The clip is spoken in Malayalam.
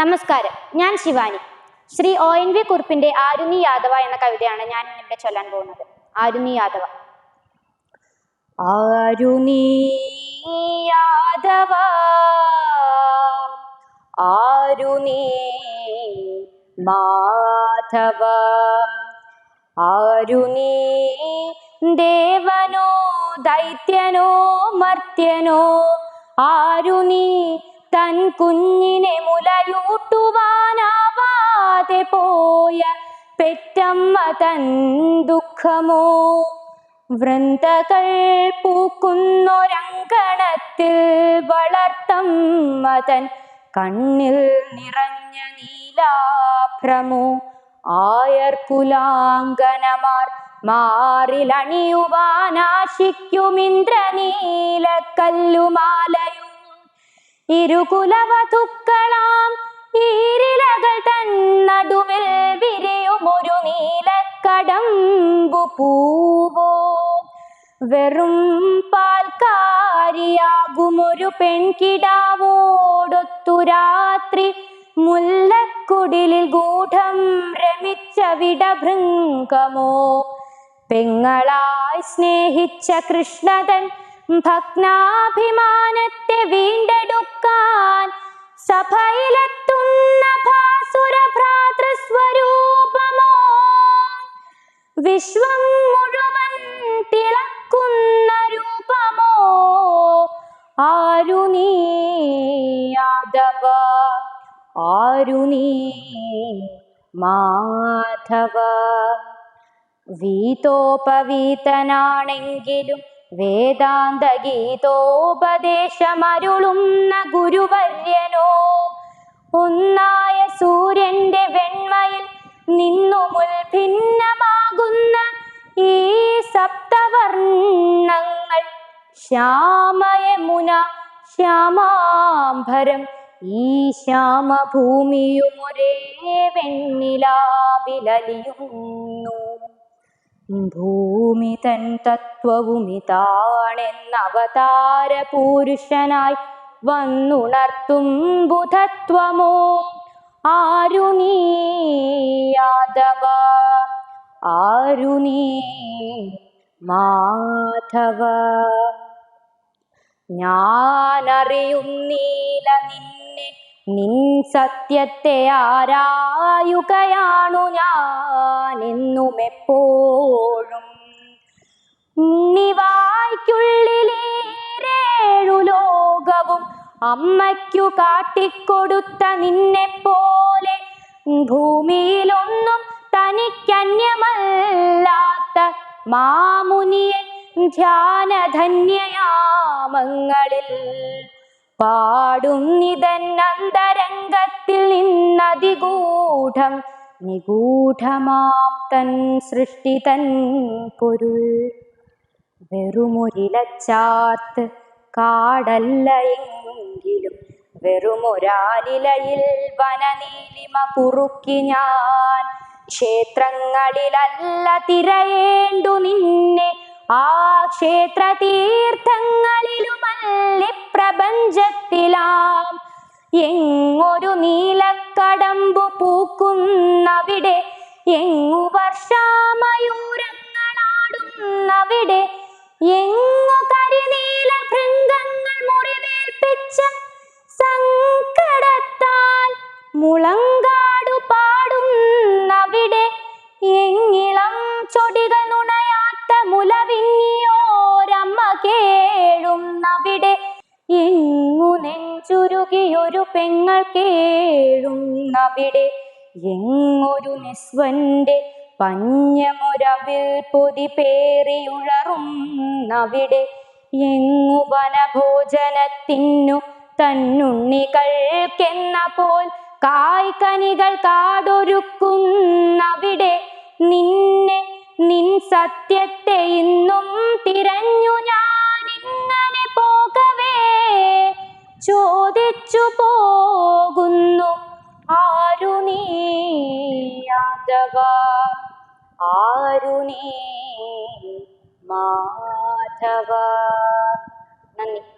നമസ്കാരം. ഞാൻ Shivani. Shri O N V കുറിപ്പിന്റെ Aruni Yadava എന്ന കവിതയാണ് ഞാൻ ഇവിടെ ചൊല്ലാൻ പോകുന്നത്. ആരുണി യാദവ. ആരുണി യാദവ ആരുണി മാധവ ആരുണി ദേവനോ ദൈത്യനോ മർത്യനോ ആരുണി കുഞ്ഞിനെ മുലയൂട്ടുവാനാവാതെ പോയ പെറ്റമ്മ തൻ ദുഃഖമോ? വൃന്ദകൾ പൂക്കുന്നൊരങ്കണത്തിൽ വളർത്തമ്മ തൻ കണ്ണിൽ നിറഞ്ഞ നീലാഭ്രമോ? ആയർ കുലാങ്കനമാർ മാറിലണിയുവാനാശിക്കുമിന്ദ്രനീലക്കല്ലുമാലയും ഇരുകുലവധുക്കളാം ഈരിലകൾ തൻ നടുവിൽ വിരിയും ഒരു നീലക്കടമ്പു പൂവോ. വെറും പാൽക്കാരിയാകുമൊരു പെൺകിടാവോടൊത്തു രാത്രി മുല്ലക്കുടിലിൽ ഗൂഢം രമിച്ച വിടഭൃംഗമോ. പെങ്ങളായി സ്നേഹിച്ച കൃഷ്ണതൻ ഭഗ്നാഭിമാനത്തെ വീണ്ടെടുക്കാൻ സഭയിലെത്തുന്ന ഭാസുര ഭ്രാതൃസ്വരൂപമോ വിശ്വം മുഴുവൻ തിളക്കുന്ന രൂപമോ? ആരുണീയാദവ ആരുണീ മാധവ? വീതോപവീതനാണെങ്കിലും വേദാന്ത ഗീതോപദേശമരുളുന്ന ഗുരുവര്യനോ. ഒന്നായ സൂര്യന്റെ വെണ്മയിൽ നിന്നുമുൽ ഭിന്നമാകുന്ന ഈ സപ്തവർണങ്ങൾ ശ്യാമയമുന ശ്യാമാംബരം ഈ ശ്യാമഭൂമിയും ഒരേ വെണ്ണിലാവിലലിയുന്നു ഭൂമി തൻ തത്വവുമിതാണെന്നവതാര പുരുഷനായി വന്നുണർത്തും ബുധത്വമോ? ആരുണീയാദവ ആരുണീ മാധവ? ഞാനറിയും നീല നിൻ സത്യത്തെ ആരായുകയാണു ഞാൻ എന്നും എപ്പോഴും ഉണ്ണിവായ്ക്കുള്ളിലേഴു ലോകവും അമ്മയ്ക്കു കാട്ടിക്കൊടുത്ത നിന്നെ പോലെ ഭൂമിയിലൊന്നും തനിക്കന്യമല്ലാത്ത മാമുനിയെ ധ്യാനധന്യയാമങ്ങളിൽ പാടും നിതൻ അന്തരംഗത്തിൽ നിന്നതിഗൂഢം നിഗൂഢമാം തൻ സൃഷ്ടി തൻ പൊരുൾ. വെറുമൊരിലച്ചാർത്ത് കാടല്ല എങ്കിലും വെറുമൊരാലിലയിൽ വനനീലിമ കുറുക്കി ഞാൻ. ക്ഷേത്രങ്ങളിലല്ല തിരയേണ്ടു നിന്നെ ആ ക്ഷേത്ര തീർത്ഥങ്ങളിലുമല്ലി എങ്ങൊരു നീലക്കടമ്പു പൂക്കുന്നവിടെ എങ്ങു വർഷാമയൂരങ്ങളാടുന്നവിടെ എങ്ങു കരിനീല ഭൃംഗങ്ങൾ മുറിവേൽപ്പിച്ച സങ്കടത്താൽ മുളങ്കാടു പാടുന്നവിടെ എങ്ങിളം ചൊടികൾ നുണയാത്ത മുലവിങ്ങിയോരമ്മ കേഴുന്നവിടെ എങ്ങു നെഞ്ചുരുകിയൊരു പെങ്ങൾ കേഴുന്നവിടെ. എങ്ങൊരു നിസ്വന്റെ പഞ്ഞമൊരവിൽ പൊതി പേറിയുഴറുന്നവിടെ എങ്ങു വനഭോജനത്തിനു തന്നുണ്ണികൾക്കെന്ന പോൽ കായ്കനികൾ കാടൊരുക്കുന്നവിടെ. നിന്നെ നിൻ സത്യത്തെ ഇന്നും തിരഞ്ഞു ഞാൻ ചോദിച്ചു പോകുന്നു. ആരുണീ യാദവ ആരുണീ മാധവ? നന്ദി.